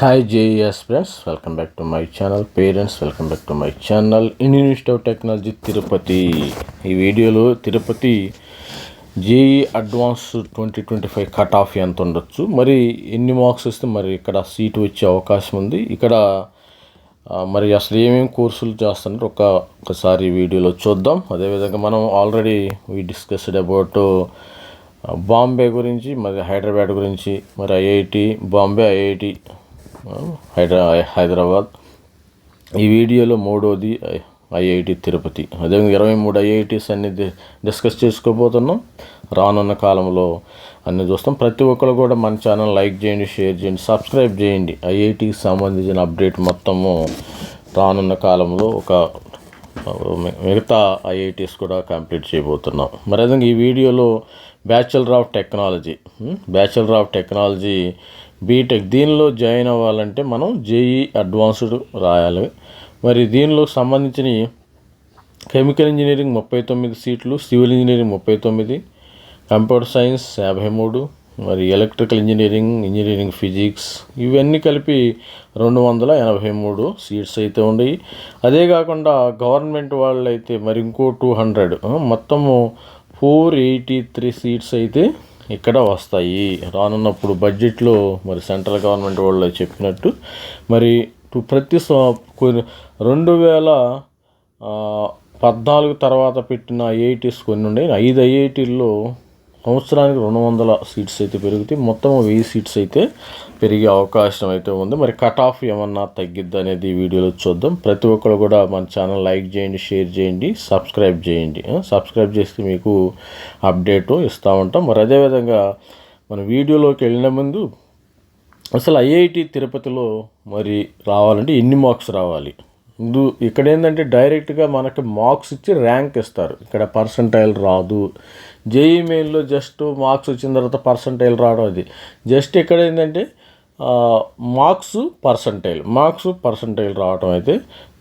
Hi JEEs friends welcome back to my channel parents welcome back to my channel Indian Institute of Technology Tirupati ఈ వీడియోలో Tirupati JEE advance twenty twenty five cut off ఎంత ఉండొచ్చు? మరి ఎన్ని marks వస్తే మరి ఇక్కడ seat వచ్చే అవకాశం ఉంది. ఇక్కడ మరి అసలు ఏమేమి కోర్సులు చేస్తున్నారు? ఒక ఒకసారి వీడియోలో చూద్దాం. అదేవిధంగా మనం already we discussed about Bombay గురించి మరి హైదరాబాద్ గురించి మరి ఐఐటి బాంబే ఐఐటి హైదరా హైదరాబాద్. ఈ వీడియోలో మూడోది ఐఐటి తిరుపతి. అదేవిధంగా ఇరవై మూడు ఐఐటీస్ అన్ని డిస్కస్ చేసుకోబోతున్నాం. రానున్న కాలంలో అన్ని చూస్తాం. ప్రతి ఒక్కరు కూడా మన ఛానల్ లైక్ చేయండి షేర్ చేయండి సబ్స్క్రైబ్ చేయండి. ఐఐటికి సంబంధించిన అప్డేట్ మొత్తము రానున్న కాలంలో ఒక మిగతా ఐఐటీస్ కూడా కంప్లీట్ చేయబోతున్నాం. మరి అదే ఈ వీడియోలో bachelor of technology bachelor of technology BTech దీనిలో జాయిన్ అవ్వాలంటే మనం జేఈ అడ్వాన్స్డ్ రాయాలి. మరి దీనిలో సంబంధించిన కెమికల్ ఇంజనీరింగ్ ముప్పై తొమ్మిది సీట్లు సివిల్ ఇంజనీరింగ్ ముప్పై తొమ్మిది కంప్యూటర్ సైన్స్ యాభై మూడు మరి ఎలక్ట్రికల్ ఇంజనీరింగ్ ఇంజనీరింగ్ ఫిజిక్స్ ఇవన్నీ కలిపి రెండు వందల ఎనభై మూడు సీట్స్ అయితే ఉన్నాయి. అదే కాకుండా గవర్నమెంట్ వాళ్ళు అయితే మరి ఇంకో టూ హండ్రెడ్ మొత్తము ఫోర్ ఎయిటీ త్రీ సీట్స్ అయితే ఇక్కడ వస్తాయి. రానున్నప్పుడు బడ్జెట్లో మరి సెంట్రల్ గవర్నమెంట్ వాళ్ళు చెప్పినట్టు మరి ప్రతి సం- కొన్ని రెండు వేల పద్నాలుగు తర్వాత పెట్టిన ఐఐటీస్ కొన్ని ఉన్నాయి ఐదు ఐఐటీల్లో సంవత్సరానికి రెండు వందల సీట్స్ అయితే పెరుగుతాయి మొత్తం వెయ్యి సీట్స్ అయితే పెరిగే అవకాశం అయితే ఉంది. మరి కట్ ఆఫ్ ఏమన్నా తగ్గిద్ది అనేది వీడియోలో చూద్దాం. ప్రతి ఒక్కరు కూడా మన ఛానల్ లైక్ చేయండి షేర్ చేయండి సబ్స్క్రైబ్ చేయండి. సబ్స్క్రైబ్ చేస్తే మీకు అప్డేటు ఇస్తూ ఉంటాం. మరి అదేవిధంగా మన వీడియోలోకి వెళ్ళిన ముందు అసలు ఐఐటి తిరుపతిలో మరి రావాలంటే ఎన్ని మార్క్స్ రావాలి? ముందు ఇక్కడ ఏంటంటే డైరెక్ట్గా మనకి మార్క్స్ ఇచ్చి ర్యాంక్ ఇస్తారు. ఇక్కడ పర్సంటైల్ రాదు. జేఈ మెయిన్లో జస్ట్ మార్క్స్ వచ్చిన తర్వాత పర్సంటైల్ రావడం అది. జస్ట్ ఇక్కడ ఏంటంటే మార్క్స్ పర్సంటైల్ మార్క్స్ పర్సంటైల్ రావడం అయితే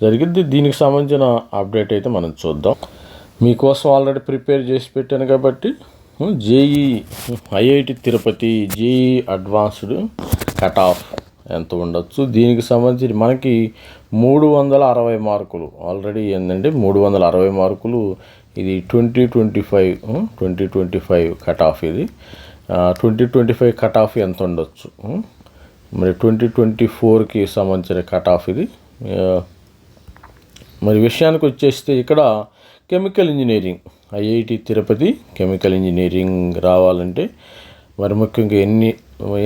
జరిగింది. దీనికి సంబంధించిన అప్డేట్ అయితే మనం చూద్దాం. మీకోసం ఆల్రెడీ ప్రిపేర్ చేసి పెట్టాను కాబట్టి JEE IIT Tirupati JEE advanced cut off ఎంత ఉండొచ్చు? దీనికి సంబంధించి మనకి మూడు వందల అరవై మార్కులు. ఆల్రెడీ ఏంటంటే మూడు వందల అరవై మార్కులు. ఇది twenty twenty five twenty twenty five cut off ఇది twenty twenty five cut off ఎంత ఉండొచ్చు? మరి ట్వంటీ ట్వంటీ ఫోర్కి సంబంధించిన కట్ ఆఫ్ ఇది మరి విషయానికి వచ్చేస్తే ఇక్కడ chemical engineering IIT Tirupati chemical engineering రావాలంటే మరి ముఖ్యంగా ఎన్ని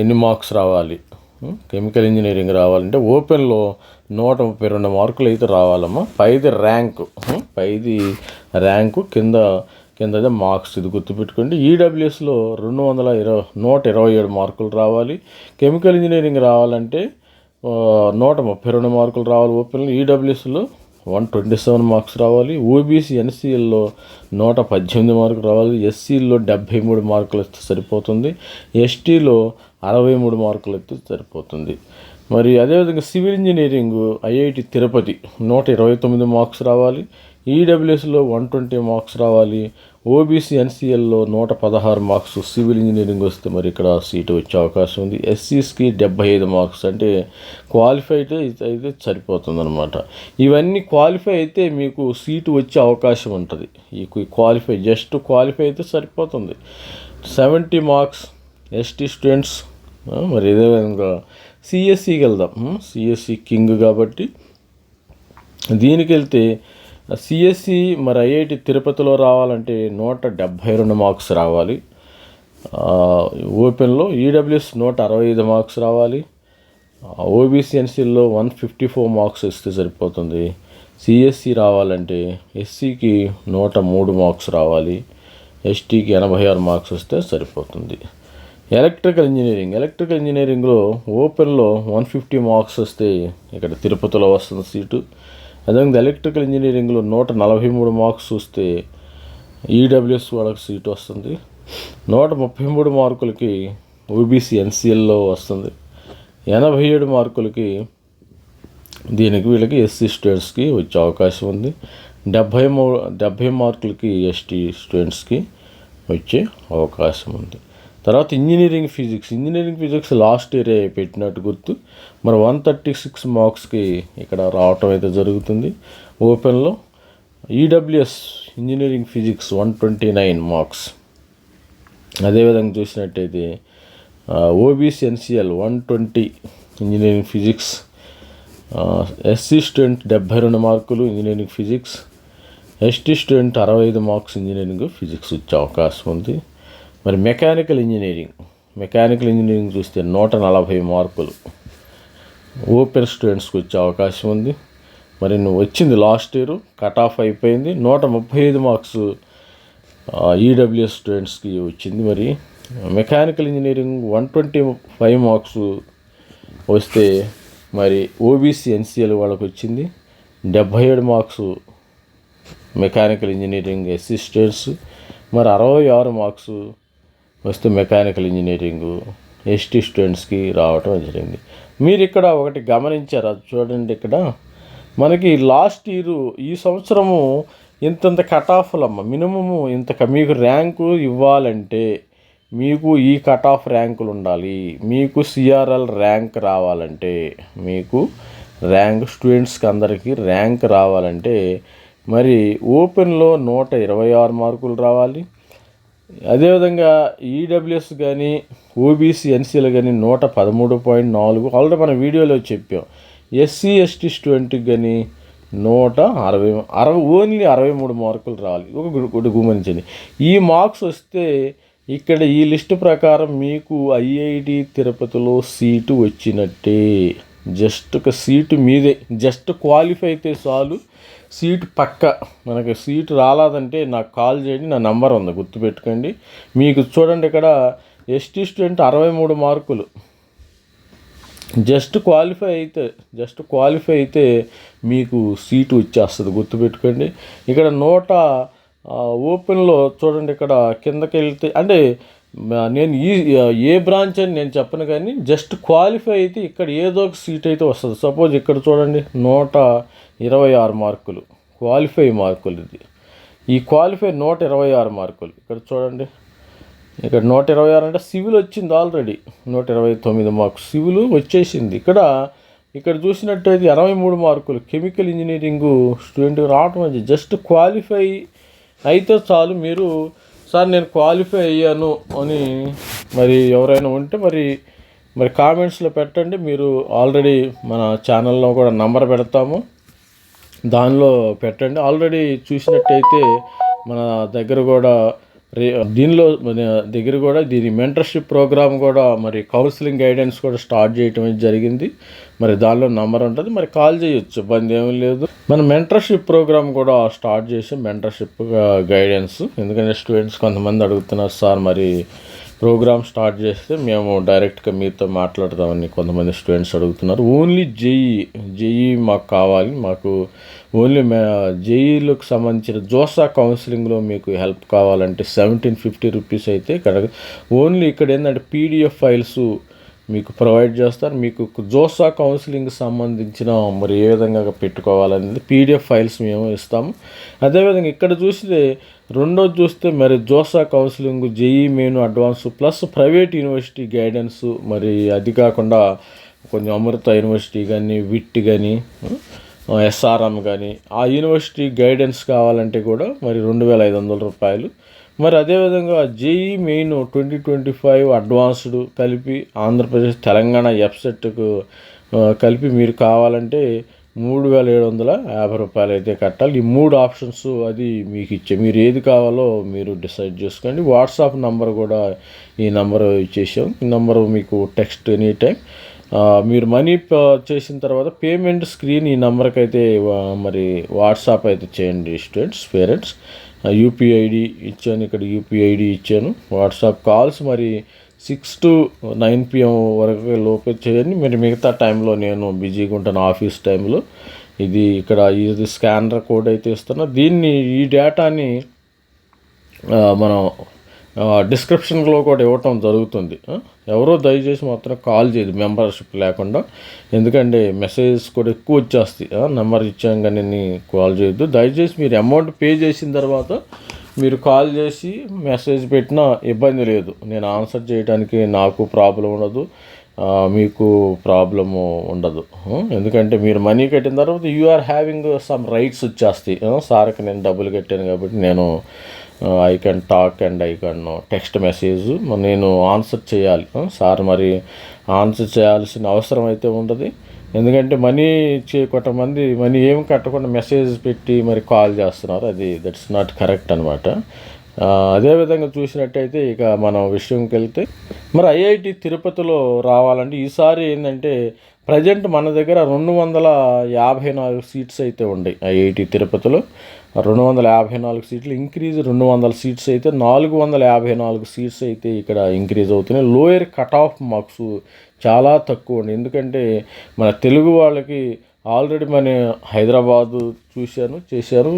ఎన్ని మార్క్స్ రావాలి? కెమికల్ ఇంజనీరింగ్ రావాలంటే ఓపెన్లో నూట ముప్పై రెండు మార్కులు అయితే రావాలమ్మా. పైది ర్యాంకు. పైది ర్యాంకు. కింద కింద మార్క్స్. ఇది గుర్తుపెట్టుకోండి. ఈడబ్ల్యూఎస్లో రెండు వందల ఇరవై నూట ఇరవై ఏడు మార్కులు రావాలి. కెమికల్ ఇంజనీరింగ్ రావాలంటే నూట ముప్పై రెండు మార్కులు రావాలి ఓపెన్లో. ఈడబ్ల్యూఎస్లో వన్ ట్వంటీ సెవెన్ మార్క్స్ రావాలి. ఓబీసీ ఎన్సీఎల్లో నూట పద్దెనిమిది మార్కులు రావాలి. ఎస్సీలో డెబ్భై మూడు మార్కులు వస్తే సరిపోతుంది. ఎస్టీలో అరవై మూడు మార్కులు అయితే సరిపోతుంది. మరి అదేవిధంగా సివిల్ ఇంజనీరింగ్ ఐఐటి తిరుపతి నూట ఇరవై తొమ్మిది మార్క్స్ రావాలి. ఈడబ్ల్యూఎస్లో వన్ ట్వంటీ మార్క్స్ రావాలి. ఓబీసీ ఎన్సీఎల్లో నూట పదహారు మార్క్స్ సివిల్ ఇంజనీరింగ్ వస్తే మరి ఇక్కడ సీటు వచ్చే అవకాశం ఉంది. ఎస్సీస్కి డెబ్బై ఐదు మార్క్స్ అంటే క్వాలిఫై అయితే అయితే సరిపోతుంది అనమాట ఇవన్నీ క్వాలిఫై అయితే మీకు సీటు వచ్చే అవకాశం ఉంటుంది. ఈ క్వాలిఫై జస్ట్ క్వాలిఫై అయితే సరిపోతుంది. సెవెంటీ మార్క్స్ ఎస్టీ స్టూడెంట్స్ మరి ఇదే విధంగా సిఎస్సికి వెళ్దాం. సిఎస్సి కింగ్ కాబట్టి దీనికి వెళ్తే సిఎస్సి మరి ఐఐటి తిరుపతిలో రావాలంటే నూట డెబ్భై రెండు మార్క్స్ రావాలి. ఓపెన్లో ఈడబ్ల్యూఎస్ నూట అరవై ఐదు మార్క్స్ రావాలి. ఓబీసీ ఎన్సీల్లో వన్ ఫిఫ్టీ ఫోర్ మార్క్స్ ఇస్తే సరిపోతుంది. సిఎస్సి రావాలంటే ఎస్సీకి నూట మూడు మార్క్స్ రావాలి. ఎస్టీకి ఎనభై ఆరు మార్క్స్ వస్తే సరిపోతుంది. ఎలక్ట్రికల్ ఇంజనీరింగ్ ఎలక్ట్రికల్ ఇంజనీరింగ్లో ఓపెన్లో వన్ ఫిఫ్టీ మార్క్స్ వస్తే ఇక్కడ తిరుపతిలో వస్తుంది సీటు. అదేవిధంగా ఎలక్ట్రికల్ ఇంజనీరింగ్లో నూట నలభై మూడు మార్క్స్ వస్తే ఈడబ్ల్యూఎస్ వాళ్ళకి సీట్ వస్తుంది. నూట ముప్పై మూడు మార్కులకి ఓబీసీ ఎన్సీఎల్లో వస్తుంది. ఎనభై ఏడు మార్కులకి దీనికి వీళ్ళకి ఎస్సీ స్టూడెంట్స్కి వచ్చే అవకాశం ఉంది. డెబ్భై మూ డెబ్భై మార్కులకి ఎస్టీ స్టూడెంట్స్కి వచ్చే అవకాశం ఉంది. తర్వాత engineering physics. Engineering physics last year పెట్టినట్టు గుర్తు. మరి వన్ థర్టీ సిక్స్ మార్క్స్కి ఇక్కడ రావటం అయితే జరుగుతుంది. ఓపెన్లో EWS engineering physics one twenty nine marks. అదేవిధంగా చూసినట్టయితే OBC NCL one twenty engineering physics SC student డెబ్బై రెండు మార్కులు ఇంజనీరింగ్ ఫిజిక్స్ ఎస్టీ స్టూడెంట్ అరవై ఐదు మార్క్స్ ఇంజనీరింగ్ ఫిజిక్స్ వచ్చే అవకాశం ఉంది. మరి మెకానికల్ ఇంజనీరింగ్ మెకానికల్ ఇంజనీరింగ్ చూస్తే నూట నలభై మార్కులు. ఓపెన్ స్టూడెంట్స్కి వచ్చే అవకాశం ఉంది. మరి నువ్వు వచ్చింది లాస్ట్ ఇయర్ కట్ ఆఫ్ అయిపోయింది. నూట ముప్పై ఐదు మార్క్స్ ఈడబ్ల్యూఎస్ స్టూడెంట్స్కి వచ్చింది మరి. Mechanical engineering one twenty five marks వస్తే మరి ఓబీసీ ఎన్సీఎల్ వాళ్ళకి వచ్చింది. డెబ్భై ఏడు మార్క్స్ మెకానికల్ ఇంజనీరింగ్ అసిస్టెంట్స్ మరి అరవై ఆరు మార్క్స్ వస్తే మెకానికల్ ఇంజనీరింగు ఎస్టీ స్టూడెంట్స్కి రావటం జరిగింది. మీరు ఇక్కడ ఒకటి గమనించారా? చూడండి ఇక్కడ. మనకి లాస్ట్ ఇయర్ ఈ సంవత్సరము ఇంతంత కట్ ఆఫ్లమ్మ మినిమము ఇంత మీకు ర్యాంకు ఇవ్వాలంటే మీకు ఈ కట్ ఆఫ్ ర్యాంకులు ఉండాలి. మీకు సిఆర్ఎల్ ర్యాంక్ రావాలంటే మీకు ర్యాంక్ స్టూడెంట్స్కి అందరికీ ర్యాంక్ రావాలంటే మరి ఓపెన్లో నూట ఇరవై ఆరు మార్కులు రావాలి. అదేవిధంగా ఈడబ్ల్యూఎస్ కానీ ఓబీసీ ఎన్సీలు కానీ నూట పదమూడు పాయింట్ నాలుగు. ఆల్రెడీ మన వీడియోలో చెప్పాం. ఎస్సీ ఎస్టీ స్టూడెంట్కి కానీ నూట అరవై అరవై ఓన్లీ అరవై మూడు మార్కులు రావాలి ఒక ఒకటి గమనించండి ఈ మార్క్స్ వస్తే ఇక్కడ ఈ లిస్ట్ ప్రకారం మీకు ఐఐటి తిరుపతిలో సీటు వచ్చినట్టే. జస్ట్ ఒక సీటు మీదే. జస్ట్ క్వాలిఫై అయితే చాలు. సీటు పక్క. మనకి సీటు రాలేదంటే నాకు కాల్ చేయండి నా నంబర్ ఉంది గుర్తుపెట్టుకోండి. మీకు చూడండి ఇక్కడ ఎస్టీ స్టూడెంట్ అరవై మూడు మార్కులు. జస్ట్ క్వాలిఫై అయితే జస్ట్ క్వాలిఫై అయితే మీకు సీటు వచ్చేస్తుంది గుర్తుపెట్టుకోండి. ఇక్కడ నూట ఓపెన్లో చూడండి ఇక్కడ కిందకి వెళ్తే అంటే నేను ఈ ఏ బ్రాంచ్ అని నేను చెప్పను కానీ జస్ట్ క్వాలిఫై అయితే ఇక్కడ ఏదో ఒక సీట్ అయితే వస్తుంది. సపోజ్ ఇక్కడ చూడండి నూట ఇరవై ఆరు మార్కులు క్వాలిఫై మార్కులు ఇది. ఈ క్వాలిఫై నూట ఇరవై ఆరు మార్కులు. ఇక్కడ చూడండి ఇక్కడ నూట ఇరవై ఆరు అంటే సివిల్ వచ్చింది ఆల్రెడీ నూట ఇరవై తొమ్మిది మార్క్స్ సివిల్ వచ్చేసింది. ఇక్కడ ఇక్కడ చూసినట్టయితే ఇరవై మూడు మార్కులు. కెమికల్ ఇంజనీరింగ్ స్టూడెంట్ రావటం అది. జస్ట్ క్వాలిఫై అయితే చాలు. మీరు సార్ నేను క్వాలిఫై అయ్యాను అని మరి ఎవరైనా ఉంటే మరి మరి కామెంట్స్లో పెట్టండి. మీరు ఆల్రెడీ మన ఛానల్లో కూడా నంబర్ పెడతాము. దానిలో పెట్టండి. ఆల్రెడీ చూసినట్టయితే మన దగ్గర కూడా దీనిలో మన దగ్గర కూడా దీని మెంటర్షిప్ ప్రోగ్రామ్ కూడా మరి కౌన్సిలింగ్ గైడెన్స్ కూడా స్టార్ట్ చేయటం జరిగింది. మరి దానిలో నంబర్ ఉంటుంది. మరి కాల్ చేయొచ్చు. ఇబ్బంది ఏమీ లేదు. మన మెంటర్షిప్ ప్రోగ్రామ్ కూడా స్టార్ట్ చేసి మెంటర్షిప్ గైడెన్స్ uh, ఎందుకంటే స్టూడెంట్స్ కొంతమంది అడుగుతున్నారు సార్ మరి ప్రోగ్రామ్ స్టార్ట్ చేస్తే మేము డైరెక్ట్గా మీతో మాట్లాడదామని కొంతమంది స్టూడెంట్స్ అడుగుతున్నారు. ఓన్లీ జేఈ జేఈ మాకు కావాలి. మాకు ఓన్లీ మే జేఈలకు సంబంధించిన జోసా కౌన్సిలింగ్లో మీకు హెల్ప్ కావాలంటే సెవెంటీన్ ఫిఫ్టీ రూపీస్ అయితే ఇక్కడ ఓన్లీ ఇక్కడ ఏంటంటే పీడిఎఫ్ ఫైల్స్ మీకు ప్రొవైడ్ చేస్తారు. మీకు జోసా కౌన్సిలింగ్ సంబంధించిన మరి ఏ విధంగా పెట్టుకోవాలనేది పీడిఎఫ్ ఫైల్స్ మేము ఇస్తాము. అదేవిధంగా ఇక్కడ చూస్తే రెండోది చూస్తే మరి JoSAA counselling JEE main advance plus private university guidance మరి అది కాకుండా కొంచెం అమృత యూనివర్సిటీ కానీ విట్ కానీ ఎస్ఆర్ఎం కానీ ఆ యూనివర్సిటీ గైడెన్స్ కావాలంటే కూడా మరి రెండు వేల ఐదు వందల రూపాయలు మరి అదేవిధంగా JEE main twenty twenty five advanced కలిపి ఆంధ్రప్రదేశ్ తెలంగాణ ఎఫ్సెట్కు కలిపి మీరు కావాలంటే మూడు వేల ఏడు వందల యాభై రూపాయలు అయితే కట్టాలి. ఈ మూడు ఆప్షన్స్ అది మీకు ఇచ్చే మీరు ఏది కావాలో మీరు డిసైడ్ చేసుకోండి. వాట్సాప్ నంబర్ కూడా ఈ నంబర్ ఇచ్చేసాం. ఈ నంబర్ మీకు టెక్స్ట్ ఎనీ టైం మీరు మనీ చేసిన తర్వాత పేమెంట్ స్క్రీన్ ఈ నెంబర్కి అయితే మరి వాట్సాప్ అయితే చేయండి స్టూడెంట్స్ పేరెంట్స్. యూపీఐ ఐడి ఇచ్చాను ఇక్కడ యూపీఐ ఐడి ఇచ్చాను. వాట్సాప్ కాల్స్ మరి సిక్స్ టు నైన్ పిఎం వరకు లోపే చేయండి. మరి మిగతా టైంలో నేను బిజీగా ఉంటాను ఆఫీస్ టైంలో. ఇది ఇక్కడ ఇది స్కానర్ కోడ్ అయితే ఇస్తున్నా. దీన్ని ఈ డేటాని మనం డిస్క్రిప్షన్లో కూడా ఇవ్వటం జరుగుతుంది. ఎవరో దయచేసి మాత్రం కాల్ చేయదు మెంబర్షిప్ లేకుండా. ఎందుకంటే మెసేజెస్ కూడా ఎక్కువ వచ్చేస్తాయి. నెంబర్ ఇచ్చాం కానీ కాల్ చేయొద్దు. దయచేసి మీరు అమౌంట్ పే చేసిన తర్వాత మీరు కాల్ చేసి మెసేజ్ పెట్టినా ఇబ్బంది లేదు. నేను ఆన్సర్ చేయడానికి నాకు ప్రాబ్లం ఉండదు. మీకు ప్రాబ్లము ఉండదు. ఎందుకంటే మీరు మనీ కట్టిన తర్వాత you are having some rights వచ్చేస్తాయి. సార్కి నేను డబ్బులు కట్టాను కాబట్టి నేను I can talk and I can text message నేను ఆన్సర్ చేయాలి. Uh, సార్ మరి ఆన్సర్ చేయాల్సిన అవసరం అయితే ఉండదు. ఎందుకంటే మనీ ఇచ్చే కొంతమంది మనీ ఏం కట్టకుండా మెసేజ్ పెట్టి మరి కాల్ చేస్తున్నారు. అది దట్స్ నాట్ కరెక్ట్ అనమాట uh, అదేవిధంగా చూసినట్టయితే ఇక మనం విషయంకి వెళ్తే మరి ఐఐటి తిరుపతిలో రావాలంటే ఈసారి ఏంటంటే ప్రజెంట్ మన దగ్గర రెండు వందల యాభై నాలుగు సీట్స్ అయితే ఉన్నాయి ఐఐటి తిరుపతిలో. రెండు వందల యాభై నాలుగు సీట్లు ఇంక్రీజ్ రెండు వందల సీట్స్ అయితే నాలుగు వందల యాభై నాలుగు సీట్స్ అయితే ఇక్కడ ఇంక్రీజ్ అవుతున్నాయి. లోయర్ కట్ ఆఫ్ మార్క్స్ చాలా తక్కువ అండి ఎందుకంటే మన తెలుగు వాళ్ళకి ఆల్రెడీ మన హైదరాబాదు చూశాను చేశారు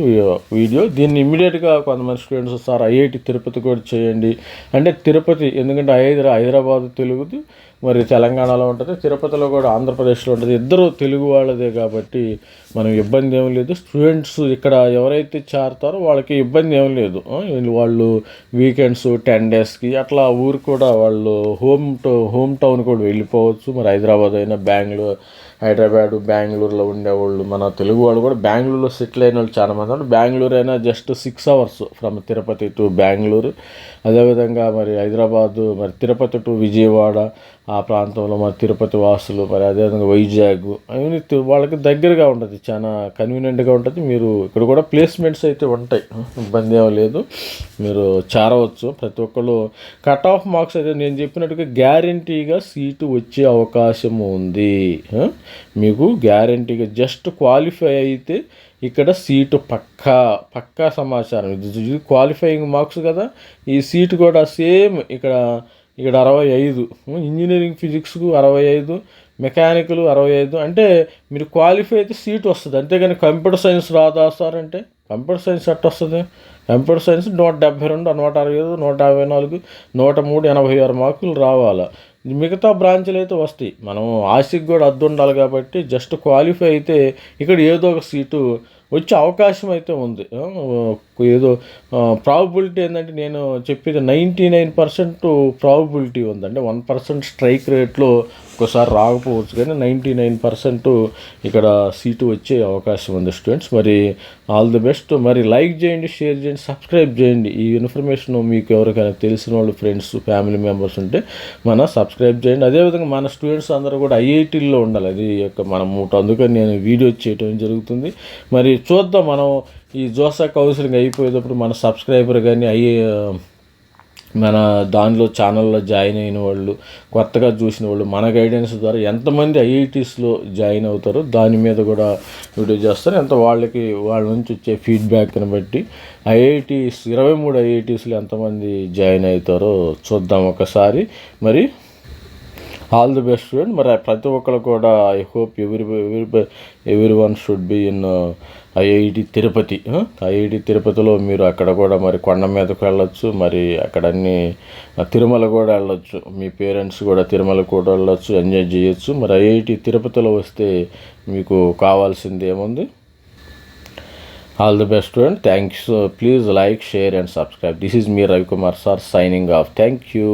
వీడియో దీన్ని ఇమ్మీడియట్గా కొంతమంది స్టూడెంట్స్ సార్ ఐఐటి తిరుపతి కూడా చేయండి. అంటే తిరుపతి ఎందుకంటే హైదరా హైదరాబాద్ తెలుగుది. మరి తెలంగాణలో ఉంటుంది తిరుపతిలో కూడా ఆంధ్రప్రదేశ్లో ఉంటుంది. ఇద్దరు తెలుగు వాళ్ళదే కాబట్టి మనం ఇబ్బంది ఏం లేదు. స్టూడెంట్స్ ఇక్కడ ఎవరైతే చేరతారో వాళ్ళకి ఇబ్బంది ఏం లేదు. వాళ్ళు వీకెండ్స్ టెన్ డేస్కి అట్లా ఊరు కూడా వాళ్ళు హోమ్ టో హోమ్ టౌన్ కూడా వెళ్ళిపోవచ్చు. మరి హైదరాబాద్ అయినా బెంగళూరు హైదరాబాద్ బెంగళూరులో ఉండేవాళ్ళు. మన తెలుగు వాళ్ళు కూడా బెంగళూరులో సెటిల్ అయిన వాళ్ళు చాలామంది ఉన్నారు బెంగళూరు అయినా just six hours from Tirupati to Bengaluru. అదేవిధంగా మరి హైదరాబాదు మరి తిరుపతి టు విజయవాడ ఆ ప్రాంతంలో మరి తిరుపతి వాసులు మరి అదేవిధంగా వైజాగ్ అవన్నీ వాళ్ళకి దగ్గరగా ఉంటుంది. చాలా కన్వీనియంట్గా ఉంటుంది. మీరు ఇక్కడ కూడా ప్లేస్మెంట్స్ అయితే ఉంటాయి. ఇబ్బంది ఏమీ లేదు. మీరు చేరవచ్చు ప్రతి ఒక్కళ్ళు. కట్ ఆఫ్ మార్క్స్ అయితే నేను చెప్పినట్టుగా గ్యారంటీగా సీటు వచ్చే అవకాశం ఉంది. మీకు గ్యారంటీగా జస్ట్ క్వాలిఫై అయితే ఇక్కడ సీటు పక్కా పక్కా సమాచారం. ఇది క్వాలిఫైయింగ్ మార్క్స్ కదా. ఈ సీటు కూడా సేమ్ ఇక్కడ ఇక్కడ అరవై ఐదు. ఇంజనీరింగ్ ఫిజిక్స్కు అరవై ఐదు మెకానికల్ అరవై ఐదు. అంటే మీరు క్వాలిఫై అయితే సీట్ వస్తుంది. అంతేగాని కంప్యూటర్ సైన్స్ రాదా సార్ అంటే? కంప్యూటర్ సైన్స్ ఎట్ట వస్తుంది? కంప్యూటర్ సైన్స్ నూట డెబ్బై రెండు నూట అరవై ఐదు నూట యాభై నాలుగు నూట మూడు ఎనభై ఆరు మార్కులు రావాలా. మిగతా బ్రాంచ్లు అయితే వస్తాయి. మనం ఆసిక్ కూడా అద్దు ఉండాలి కాబట్టి జస్ట్ క్వాలిఫై అయితే ఇక్కడ ఏదో ఒక సీటు వచ్చే అవకాశం అయితే ఉంది. ఏదో ప్రాబబిలిటీ ఏంటంటే నేను చెప్పేది నైంటీ నైన్ పర్సెంట్ ప్రాబిలిటీ ఉంది వన్ పర్సెంట్ స్ట్రైక్ రేట్లో ఒక్కోసారి రాకపోవచ్చు కానీ నైంటీ నైన్ పర్సెంట్ ఇక్కడ సీటు వచ్చే అవకాశం ఉంది స్టూడెంట్స్. మరి ఆల్ ది బెస్ట్. మరి లైక్ చేయండి షేర్ చేయండి సబ్స్క్రైబ్ చేయండి. ఈ ఇన్ఫర్మేషన్ మీకు ఎవరికైనా తెలిసిన వాళ్ళు ఫ్రెండ్స్ ఫ్యామిలీ మెంబర్స్ ఉంటే మన సబ్స్క్రైబ్ చేయండి. అదేవిధంగా మన స్టూడెంట్స్ అందరూ కూడా ఐఐటీల్లో ఉండాలి. అది యొక్క మనం అందుకని నేను వీడియో చేయటం జరుగుతుంది. మరి చూద్దాం మనం ఈ జోసా కౌన్సిలింగ్ అయిపోయేటప్పుడు మన సబ్స్క్రైబర్ కానీ అయ్యే మన దానిలో ఛానల్లో జాయిన్ అయిన వాళ్ళు కొత్తగా చూసిన వాళ్ళు మన గైడెన్స్ ద్వారా ఎంతమంది ఐఐటీస్లో జాయిన్ అవుతారో దాని మీద కూడా వీడియో చేస్తారు. ఎంత వాళ్ళకి వాళ్ళ నుంచి వచ్చే ఫీడ్బ్యాక్ని బట్టి ఐఐటీస్ ఇరవై మూడు ఐఐటీస్లో ఎంతమంది జాయిన్ అవుతారో చూద్దాం ఒకసారి. మరి ఆల్ ది బెస్ట్ స్టూడెంట్ మరి ప్రతి ఒక్కరు కూడా ఐ హోప్ ఎవరి ఎవరి ఎవరి one should be in IIT Tirupati. IIT తిరుపతిలో మీరు అక్కడ కూడా మరి కొండ మీదకు వెళ్ళొచ్చు. మరి అక్కడ అన్ని తిరుమల కూడా వెళ్ళొచ్చు. మీ పేరెంట్స్ కూడా తిరుమల కూడా వెళ్ళొచ్చు. ఎంజాయ్ చేయొచ్చు. మరి ఐఐటి తిరుపతిలో వస్తే మీకు కావాల్సింది ఏముంది? All the best student thanks. Please like share and subscribe. This is me Ravikumar sir signing off. Thank you.